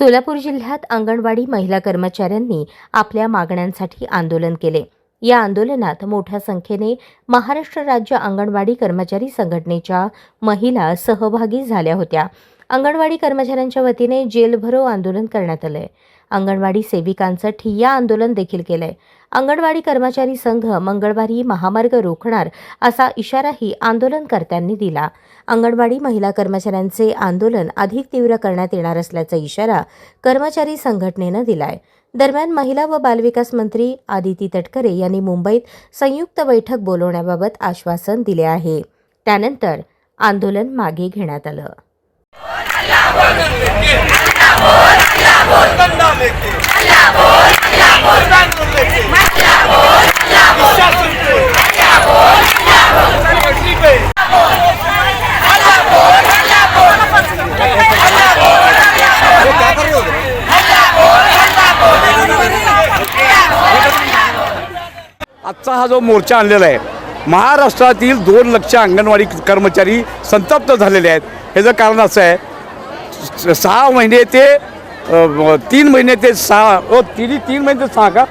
सोलापूर जिल्ह्यात अंगणवाडी महिला कर्मचाऱ्यांनी आपल्या मागण्यांसाठी आंदोलन केले. या आंदोलनात मोठ्या संख्येने महाराष्ट्र राज्य अंगणवाडी कर्मचारी संघटनेच्या महिला सहभागी झाल्या होत्या. अंगणवाडी कर्मचाऱ्यांच्या वतीने जेलभरो आंदोलन करण्यात आलंय. अंगणवाडी सेविकांचं ठिय्या आंदोलन देखील केलंय. अंगणवाडी कर्मचारी संघ मंगळवारी महामार्ग रोखणार असा इशाराही आंदोलनकर्त्यांनी दिला. अंगणवाडी महिला कर्मचाऱ्यांचे आंदोलन अधिक तीव्र करण्यात येणार असल्याचा इशारा कर्मचारी संघटनेनं दिलाय. दरम्यान महिला व बालविकास मंत्री आदिती तटकरे यांनी मुंबईत संयुक्त बैठक बोलवण्याबाबत आश्वासन दिले आहे. त्यानंतर आंदोलन मागे घेण्यात आलं. आजचा हा जो मोर्चा आणलेला आहे महाराष्ट्रातील दोन लक्ष अंगणवाडी कर्मचारी संतप्त झालेले आहेत. ह्याचं कारण असं आहे सहा महिने ते तीन महिने ते सहा ओ तिन्ही तीन महिने ते सहा का?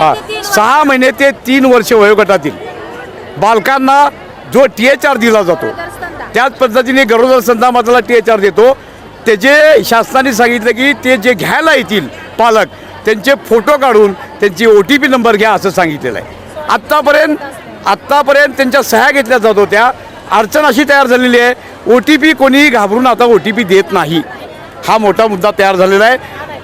हां. सहा महिने ते तीन वर्ष वयोगटातील बालकांना जो टी एच आर दिला जातो. त्याच पद्धतीने गरोदर संतामाताला टी एच आर देतो. ते जे शासनाने सांगितलं की ते जे घ्यायला येतील पालक त्यांचे फोटो काढून त्यांची ओ टी पी नंबर घ्या असं सांगितलेलं आहे. आत्तापर्यंत आत्तापर्यंत त्यांच्या सह्या घेतल्या जात होत्या. अडचण अशी तयार झालेली आहे ओ टी पी कोणीही घाबरून आता ओ टी पी देत नाही. हा मोठा मुद्दा तयार झालेला आहे.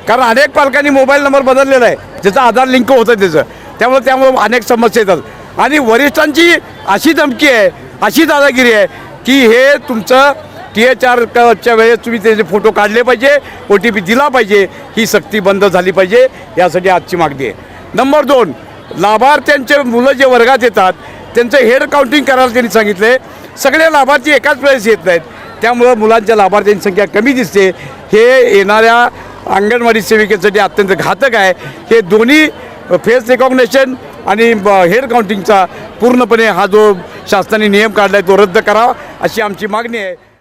कारण अनेक पालकांनी मोबाईल नंबर बदललेला आहे. ज्याचं आधार लिंक होतं त्याचं. त्यामुळे त्यामुळे अनेक समस्या येतात. आणि वरिष्ठांची अशी धमकी आहे अशी दादागिरी आहे की हे तुमचं टी एच आरच्या वेळेस तुम्ही त्याचे फोटो काढले पाहिजे ओ टी पी दिला पाहिजे ही सक्ती बंद झाली पाहिजे यासाठी आजची मागणी आहे. नंबर दोन लाभार्थ्यांचे मुलं जे वर्गात येतात त्यांचं हेड काउंटिंग करायला त्यांनी सांगितले सगळे लाभार्थी एकाच वेळेस येत नाहीत. त्यामुळं मुलांच्या लाभार्थ्यांची संख्या कमी दिसते. हे येणाऱ्या अंगणवाडी सेविकेसाठी अत्यंत घातक आहे. हे दोन्ही फेस रेकॉग्नेशन आणि हेअर काउंटिंगचा पूर्णपणे हा जो शासनाने नियम काढला आहे तो रद्द करावा अशी आमची मागणी आहे.